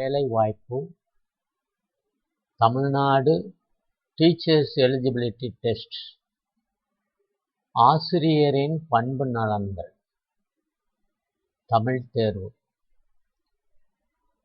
வேலைவாய்ப்பு Tamil Nadu teachers eligibility test ஆசிரியரின் பண்பு நலன்கள். தமிழ் தேர்வு.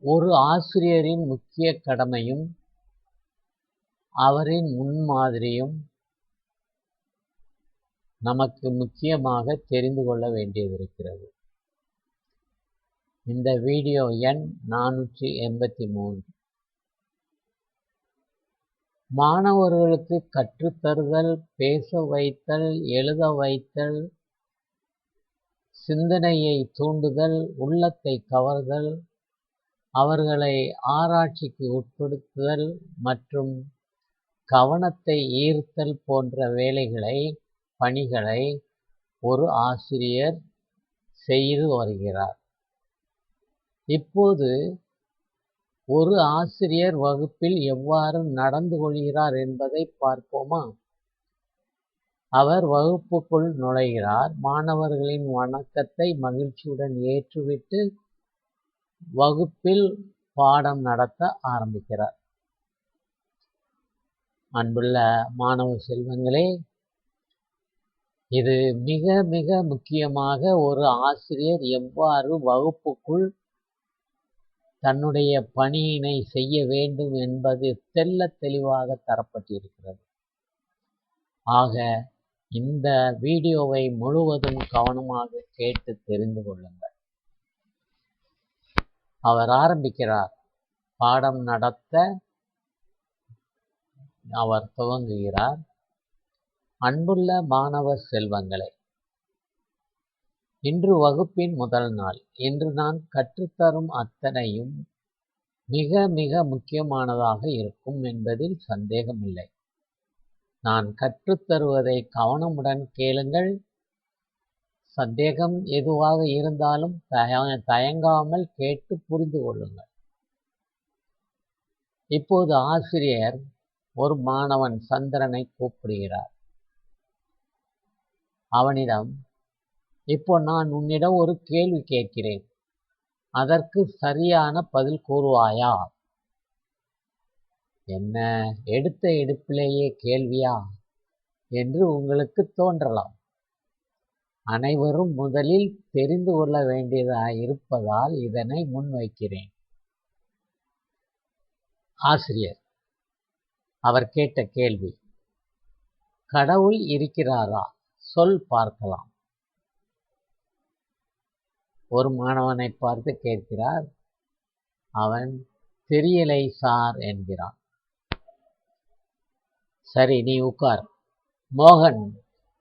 ஒரு ஆசிரியரின் முக்கிய கடமையும் அவரின் முன்மாதிரியும் நமக்கு முக்கியமாக தெரிந்து கொள்ள வேண்டியது இருக்கிறது. இந்த வீடியோ எண் நானூற்றி எண்பத்தி மூன்று மாணவர்களுக்கு கற்றுத்தருதல் பேச வைத்தல் எழுத வைத்தல் சிந்தனையை தூண்டுதல் உள்ளத்தை கவர்தல் அவர்களை ஆராய்ச்சிக்கு உட்படுத்துதல் மற்றும் கவனத்தை ஈர்த்தல் போன்ற வேலைகளை பணிகளை ஒரு ஆசிரியர் செய்து வருகிறார். இப்போது ஒரு ஆசிரியர் வகுப்பில் எவ்வாறு நடந்து கொள்கிறார் என்பதை பார்ப்போமா? அவர் வகுப்புக்குள் நுழைகிறார். மாணவர்களின் வணக்கத்தை மகிழ்ச்சியுடன் ஏற்றுவிட்டு வகுப்பில் பாடம் நடத்த ஆரம்பிக்கிறார். அன்புள்ள மாணவ செல்வங்களே இது மிக மிக முக்கியமாக ஒரு ஆசிரியர் எவ்வாறு வகுப்புக்குள் தன்னுடைய பணியினை செய்ய வேண்டும் என்பது தெல்ல தெளிவாக தரப்பட்டிருக்கிறது. ஆக இந்த வீடியோவை முழுவதும் கவனமாக கேட்டு தெரிந்து கொள்ளுங்கள். அவர் ஆரம்பிக்கிறார். பாடம் நடத்த அவர் துவங்குகிறார். அன்புள்ள மாணவ செல்வங்களை இன்று வகுப்பின் முதல் நாள். இன்று நான் கற்றுத்தரும் அத்தனையும் மிக மிக முக்கியமானதாக இருக்கும் என்பதில் சந்தேகமில்லை. நான் கற்றுத்தருவதை கவனமுடன் கேளுங்கள். சந்தேகம் எதுவாக இருந்தாலும் தய தயங்காமல் கேட்டு புரிந்து கொள்ளுங்கள். இப்போது ஆசிரியர் ஒரு மாணவன் சந்திரனை கூப்பிடுகிறார். அவனிடம் இப்போ நான் உன்னிடம் ஒரு கேள்வி கேட்கிறேன். அதற்கு சரியான பதில் கூறுவாயா? என்ன எடுத்த எடுப்பிலேயே கேள்வியா? என்று உங்களுக்கு தோன்றலாம். அனைவரும் முதலில் தெரிந்து கொள்ள வேண்டியதாக இருப்பதால் இதனை முன்வைக்கிறேன் ஆசிரியர் அவர் கேட்ட கேள்வி கடவுள் இருக்கிறாரா? சொல் பார்க்கலாம். ஒரு மாணவனை பார்த்து கேட்கிறார் அவன் தெரியலை சார் என்கிறான். சரி நீ உட்கார். மோகன்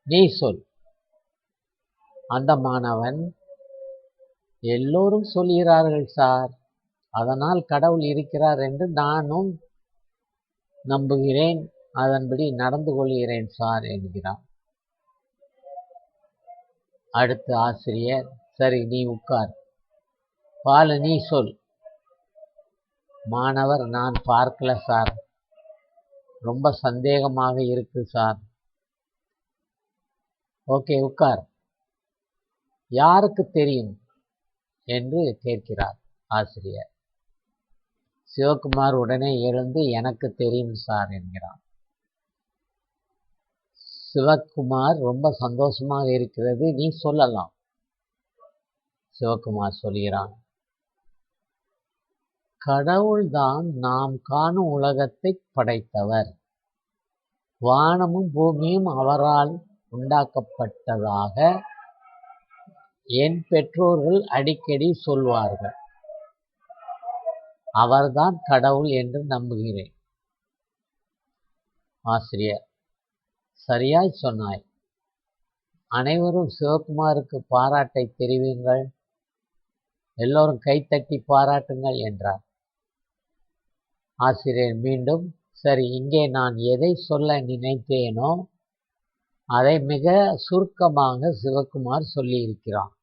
நீ சொல். அந்த மாணவன் எல்லோரும் சொல்கிறார்கள் சார். அதனால் கடவுள் இருக்கிறார் என்று நானும் நம்புகிறேன். அதன்படி நடந்து கொள்கிறேன் சார் என்கிறான். அடுத்த ஆசிரியர் சரி நீ உட்கார். பாலு நீ சொல். மாணவர் நான் பார்க்கல சார். ரொம்ப சந்தேகமாக இருக்கு சார். ஓகே உட்கார். யாருக்கு தெரியும்? என்று கேட்கிறார் ஆசிரியர். சிவகுமார் உடனே எழுந்து எனக்கு தெரியும் சார் என்கிறான் சிவகுமார் ரொம்ப சந்தோஷமாக இருக்கிறது. நீ சொல்லலாம். சிவகுமார் சொல்கிறான். கடவுள்தான் நாம் காணும் உலகத்தை படைத்தவர். வானமும் பூமியும் அவரால் உண்டாக்கப்பட்டதாக என் பெற்றோர்கள் அடிக்கடி சொல்வார்கள். அவர்தான் கடவுள் என்று நம்புகிறேன். ஆசிரியர் சரியாய் சொன்னாய். அனைவரும் சிவகுமாருக்கு பாராட்டை தெரிவிங்கள் எல்லோரும் கைத்தட்டி பாராட்டுங்கள் என்றார். ஆசிரியர் மீண்டும் சரி இங்கே நான் எதை சொல்ல நினைத்தேனோ அதை மிக சுருக்கமாக சிவகுமார் சொல்லியிருக்கிறான்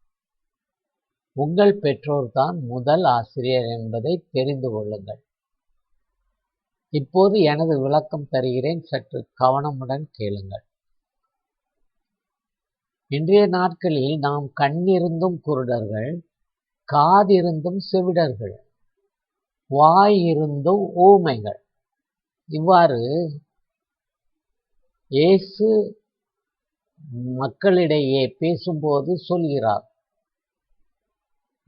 உங்கள் பெற்றோர் தான் முதல் ஆசிரியர் என்பதை தெரிந்து கொள்ளுங்கள். இப்போது எனது விளக்கம் தருகிறேன். சற்று கவனமுடன் கேளுங்கள். இன்றைய நாட்களில் நாம் கண்ணிருந்தும் குருடர்கள் காதிருந்தும் செவிடர்கள் வாய் இருந்தும் ஊமைகள். இவ்வாறு இயேசு மக்களிடையே பேசும்போது சொல்கிறார்.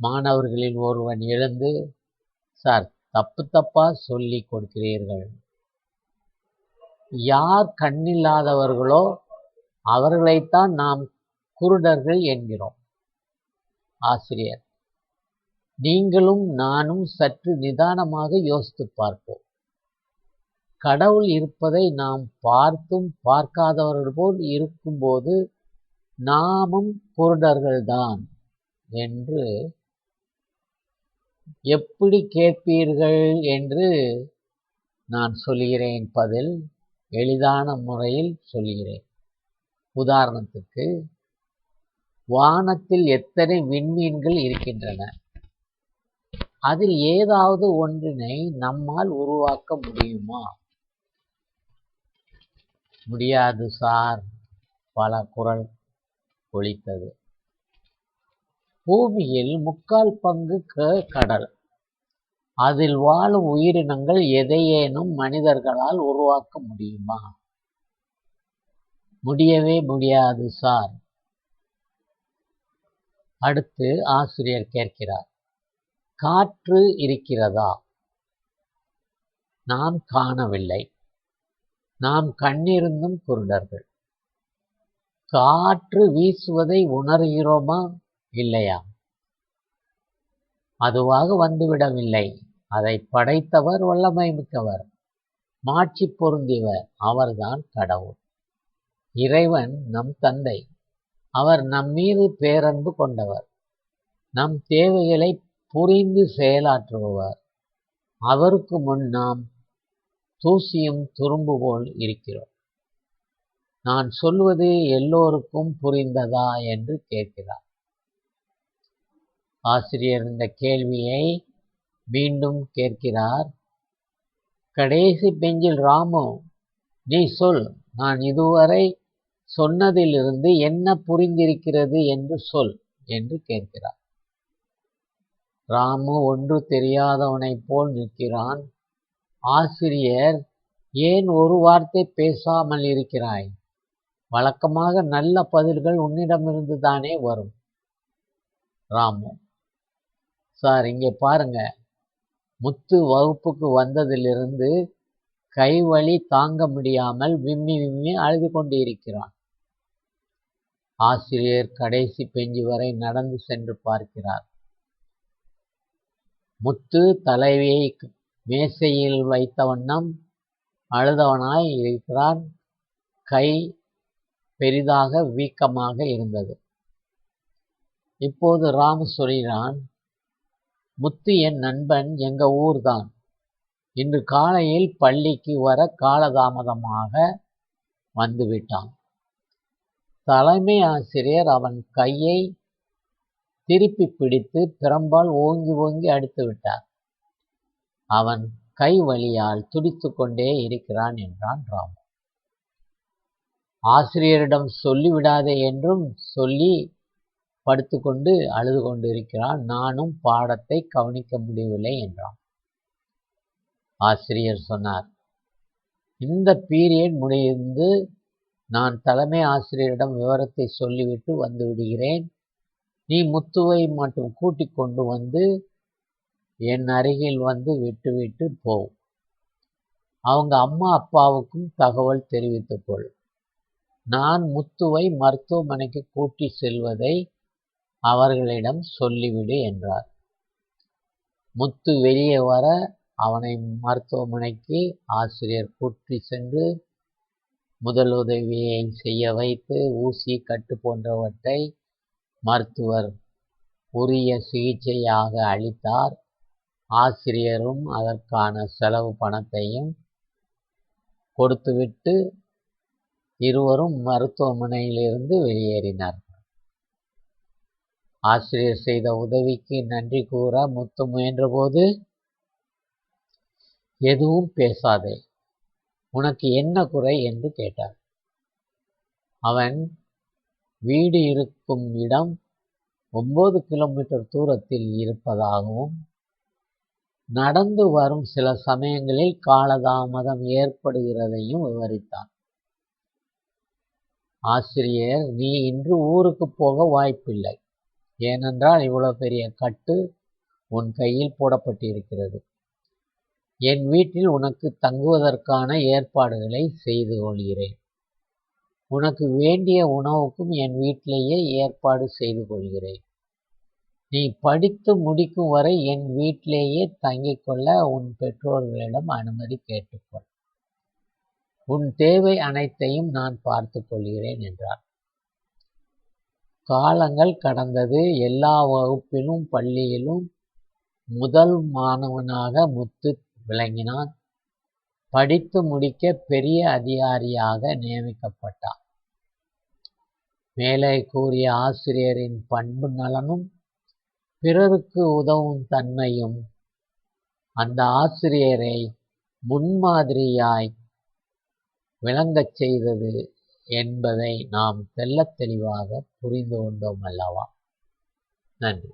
மாணவர்களில் ஒருவன் எழுந்து சார் தப்பு தப்பா சொல்லி கொடுக்கிறீர்கள். யார் கண்ணில்லாதவர்களோ அவர்களைத்தான் நாம் குருடர்கள் என்கிறோம். ஆசிரியர் நீங்களும் நானும் சற்று நிதானமாக யோசித்து பார்ப்போம். கடவுள் இருப்பதை நாம் பார்த்தும் பார்க்காதவர்கள் போல் இருக்கும்போது நாமும் குருடர்கள்தான் என்று எப்படி கேட்பீர்கள் என்று நான் சொல்கிறேன் பதில் எளிதான முறையில் சொல்கிறேன் உதாரணத்துக்கு வானத்தில் எத்தனை விண்மீன்கள் இருக்கின்றன? அதில் ஏதாவது ஒன்றினை நம்மால் உருவாக்க முடியுமா? முடியாது சார். பல குரல் ஒலித்தது. பூமியில் முக்கால் பங்கு கடல். அதில் வாழும் உயிரினங்கள் எதையேனும் மனிதர்களால் உருவாக்க முடியுமா? முடியவே முடியாது சார். அடுத்து ஆசிரியர் கேட்கிறார். காற்று இருக்கிறதா? நாம் காணவில்லை. நாம் கண்ணிருந்தும் குருடர்கள். காற்று வீசுவதை உணர்கிறோமா? இல்லையா? அதுவாக வந்துவிடவில்லை. அதை படைத்தவர் வல்லமை மிக்கவர். மாட்சி பொருந்தியவர். அவர்தான் கடவுள். இறைவன் நம் தந்தை. அவர் நம் மீது பேரன்பு கொண்டவர். நம் தேவைகளை புரிந்து செயலாற்றுபவர். அவருக்கு முன் நாம் தூசியும் துரும்பு போல் இருக்கிறோம். நான் சொல்வது எல்லோருக்கும் புரிந்ததா என்று கேட்கிறார். ஆசிரியர் இந்த கேள்வியை மீண்டும் கேட்கிறார். கடைசி பெஞ்சில் ராமு நீ சொல் நான் இதுவரை சொன்னதிலிருந்து என்ன புரிந்திருக்கிறது என்று சொல் என்று கேட்கிறார். ராமு ஒன்று தெரியாதவனைப் போல் நிற்கிறான். ஆசிரியர் ஏன் ஒரு வார்த்தை பேசாமல் இருக்கிறாய்? வழக்கமாக நல்ல பதில்கள் உன்னிடமிருந்து தானே வரும். ராமு சார் இங்கே பாருங்க. முத்து வகுப்புக்கு வந்ததிலிருந்து கை வழி தாங்க முடியாமல் விம்மி விம்மி அழுது கொண்டு இருக்கிறான் ஆசிரியர் கடைசி பெஞ்சு வரை நடந்து சென்று பார்க்கிறார். முத்து தலைவியை மேசையில் வைத்த வண்ணம் அழுதவனாய் இருக்கிறான். கை பெரிதாக வீக்கமாக இருந்தது. இப்போது ராமு சொல்கிறான் முத்து என் நண்பன் எங்க ஊர்தான். இன்று காலையில் பள்ளிக்கு வர காலதாமதமாக வந்துவிட்டான். தலைமை ஆசிரியர் அவன் கையை திருப்பி பிடித்து பிரம்பால் ஓங்கி ஓங்கி அடித்து விட்டார். அவன் கை வழியால் துடித்து கொண்டே இருக்கிறான் என்றான் ராமு ஆசிரியரிடம் சொல்லிவிடாதே என்றும் சொல்லி படுத்துக்கொண்டு அழுது கொண்டிருக்கிறான். நானும் பாடத்தை கவனிக்க முடியவில்லை என்றான். ஆசிரியர் சொன்னார் இந்த பீரியட் முடிந்து நான் தலைமை ஆசிரியரிடம் விவரத்தை சொல்லிவிட்டு வந்து விடுகிறேன். நீ முத்துவை மட்டும் கூட்டிக் கொண்டு வந்து என் அருகில் வந்து விட்டுவிட்டு போ. அவங்க அம்மா அப்பாவுக்கும் தகவல் தெரிவித்துக்கொள் நான் முத்துவை மருத்துவமனைக்கு கூட்டி செல்வதை அவர்களிடம் சொல்லிவிடு என்றார். முத்து வெளியே வர அவனை மருத்துவமனைக்கு ஆசிரியர் கூட்டி சென்று முதலுதவியை செய்ய வைத்து ஊசி கட்டு போன்றவற்றை மருத்துவர் உரிய சிகிச்சையாக அளித்தார். ஆசிரியரும் அதற்கான செலவு பணத்தையும் கொடுத்துவிட்டு இருவரும் மருத்துவமனையிலிருந்து வெளியேறினார். ஆசிரியர் செய்த உதவிக்கு நன்றி கூற முத்து முயன்றபோது எதுவும் பேசாதே உனக்கு என்ன குறை? என்று கேட்டார். அவன் வீடு இருக்கும் இடம் ஒம்பது கிலோமீட்டர் தூரத்தில் இருப்பதாகவும் நடந்து வரும் சில சமயங்களில் காலதாமதம் ஏற்படுகிறதையும் விவரித்தான் ஆசிரியர் நீ இன்று ஊருக்கு போக வாய்ப்பில்லை. ஏனென்றால் இவ்வளவு பெரிய கட்டு உன் கையில் போடப்பட்டிருக்கிறது. என் வீட்டில் உனக்கு தங்குவதற்கான ஏற்பாடுகளை செய்து கொள்கிறேன். உனக்கு வேண்டிய உணவுக்கும் என் வீட்டிலேயே ஏற்பாடு செய்து கொள்கிறேன். நீ படித்து முடிக்கும் வரை என் வீட்டிலேயே தங்கிக் கொள்ள உன் பெற்றோர்களிடம் அனுமதி கேட்டுக்கொள். உன் தேவை அனைத்தையும் நான் பார்த்து கொள்கிறேன் என்றார். காலங்கள் கடந்தது. எல்லா வகுப்பிலும் பள்ளியிலும் முதல் மாணவனாக முத்து விளங்கினான். படித்து முடிக்க பெரிய அதிகாரியாக நியமிக்கப்பட்டான். மேலே கூறிய ஆசிரியரின் பண்பு நலனும் பிறருக்கு உதவும் தன்மையும் அந்த ஆசிரியரை முன்மாதிரியாய் விளங்கச் செய்தது என்பதை நாம் தெள்ளத் தெளிவாக புரிந்து கொண்டோம் அல்லவா? நன்றி.